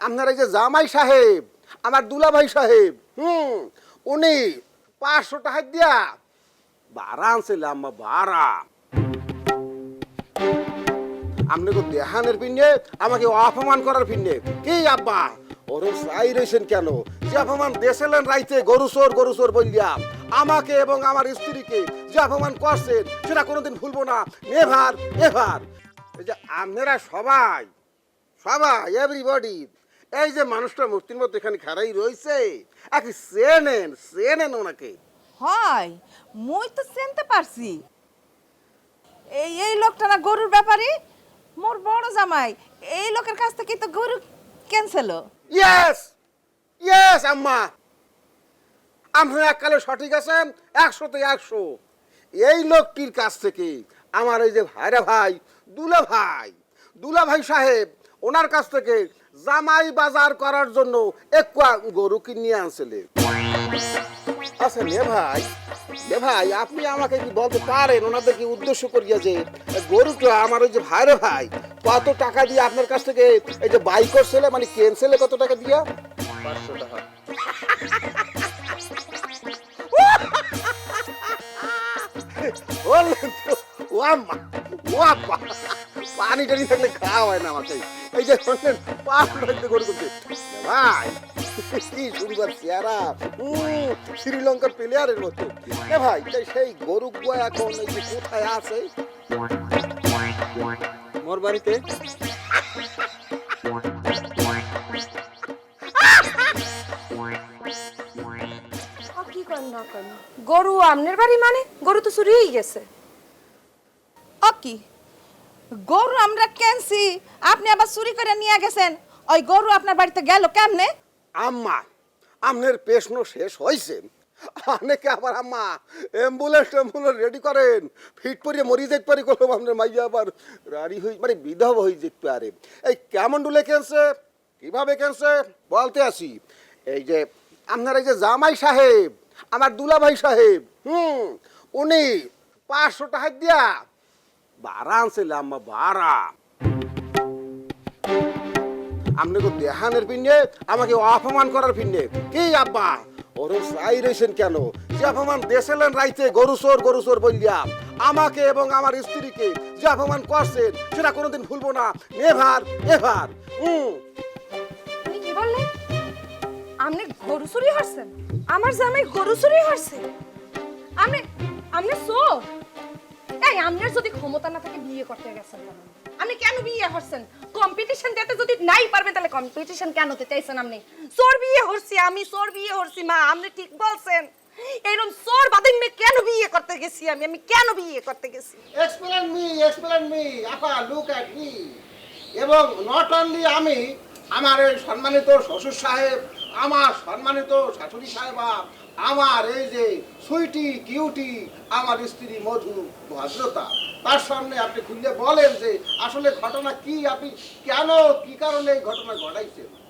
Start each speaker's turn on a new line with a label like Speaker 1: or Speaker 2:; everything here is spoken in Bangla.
Speaker 1: আপনার এই যে জামাই সাহেব, আমার দুলাভাই সাহেব, হুম, উনি পাঁচশো টাকা দিয়া ভাড়া আনছিল, আম্মা, ভাড়া। আপনাকে দেহানের পিনে আমাকে অপমান করার পিনে কি আব্বা? ওরম চাই রয়েছেন কেন? যে অপমান দেশেলেন রাইতে, গরু চোর গরু চোর বললিয়া আমাকে এবং আমার স্ত্রীকে যে অপমান করছেন, সেটা কোনোদিন ভুলবো না। নেভার এভার এই যে আপনারা সবাই সবাই এভরিবডি এই যে মানুষটা মূর্তির মধ্যে এখানে খাড়াই রয়েছে একে চেনেন চেনেন ওনাকে?
Speaker 2: হয় মুই তো চিনতে পারছি। এই এই লোকটা না গরুর ব্যাপারে? মোর বড় জামাই এই লোকের কাছ থেকে তো গরু ক্যান্সেল
Speaker 1: ইয়েস ইয়েস আম্মা। আপনি এককালে সঠিক আছেন একশোতে একশো। এই লোকটির কাছ থেকে আমার এই যে ভাইরা ভাই দুলা ভাই দুলা ভাই সাহেব ওনার কাছ থেকে জামাই বাজার করার জন্য এক গরু কিনিয়ে আনছিলেন আচ্ছা নে ভাই। নে ভাই আপনি আমাকে কি বলতে পারেন? ওনাদের কি উদ্দেশ্য করিয়া যে গরুটা আমার ওই যে ভাইরে ভাই কত টাকা দিয়ে আপনার কাছ থেকে এই যে বাই করছিলে মানে কেনছেলে কত টাকা দিয়া?
Speaker 3: পাঁচশো টাকা।
Speaker 1: ও আম্মা ও পানি টানি থাকলে খাওয়া হয় না আমাকে। এই যে শুনলেন পাঁচ লাগতে গরু করতে। ভাই, কি সুন্দর চেহারা। শ্রীলঙ্কার প্লেয়ারের মতো। এ ভাই সেই গরু গুয়া এখন এই যে কোথায় আছে?
Speaker 3: মোর বাড়িতে।
Speaker 4: গরু আমনের বাড়ি মানে? গরু তো চুরি গেছে।
Speaker 2: ও কি? গরু আমরা কেনছি? আপনি আবার চুরি করে নিয়ে গেছেন। ওই গরু আপনার বাড়িতে গেল কেমনে?
Speaker 1: আম্মা, আপনার প্রশ্ন শেষ হয়েছে অনেকে আবার আম্মা অ্যাম্বুলেন্স ট্যাম্বুলেন্স রেডি করেন? ফিট পরিয়ে মরি যেতে পারি করলাম আপনার মাইয়া আবার রাড়ি হই মানে বিধবা হয়ে যেতে পারে। এই কেমন ডুলে কেনছে? কীভাবে কেনছে? বলতে আসি। এই যে আপনার এই যে জামাই সাহেব, আমার দুলাভাই সাহেব, হুম, উনি পাঁচশো টাকা দিয়া দেহানের আমাকে অপমান করার কেন? যে রাইতে বললিয়া আমাকে এবং আমার স্ত্রীকে যে অপমান করছেন, সেটা কোনোদিন ভুলবো না। Never ever. হুম
Speaker 4: গরু চুরি আমার জামাই গরু চুরি হরছে। চোর এই আপনার যদি ক্ষমতা না থাকে বিয়ে করতে গেছেন? আপনি কেন বিয়ে হরছেন কম্পিটিশন দিতে যদি নাই পারবেন, তাহলে কম্পিটিশন কেন দিতে চাইছেন আপনি? চোর বিয়ে হরছি আমি, চোর বিয়ে হরছি মা, আপনি ঠিক বলছেন। এইরকম চোর বাদিন মেয়ে কেন বিয়ে করতে গেছি আমি? আমি কেন বিয়ে করতে গেছি?
Speaker 1: এক্সপ্লেন মি এক্সপ্লেন মি আপা লুক অ্যাট মি এবং নট অনলি আমি, আমার সম্মানিত শ্বশুর সাহেব আমার সম্মানিত শাশুড়ি সাহেবা, আমার এই যে সুইটি, কিউটি, আমার স্ত্রী মধু ভদ্রতা, তার সামনে আপনি খুঁজে বলেন যে আসলে ঘটনা কি, আপনি কেন, কি কারণে এই ঘটনা ঘটাইছেন?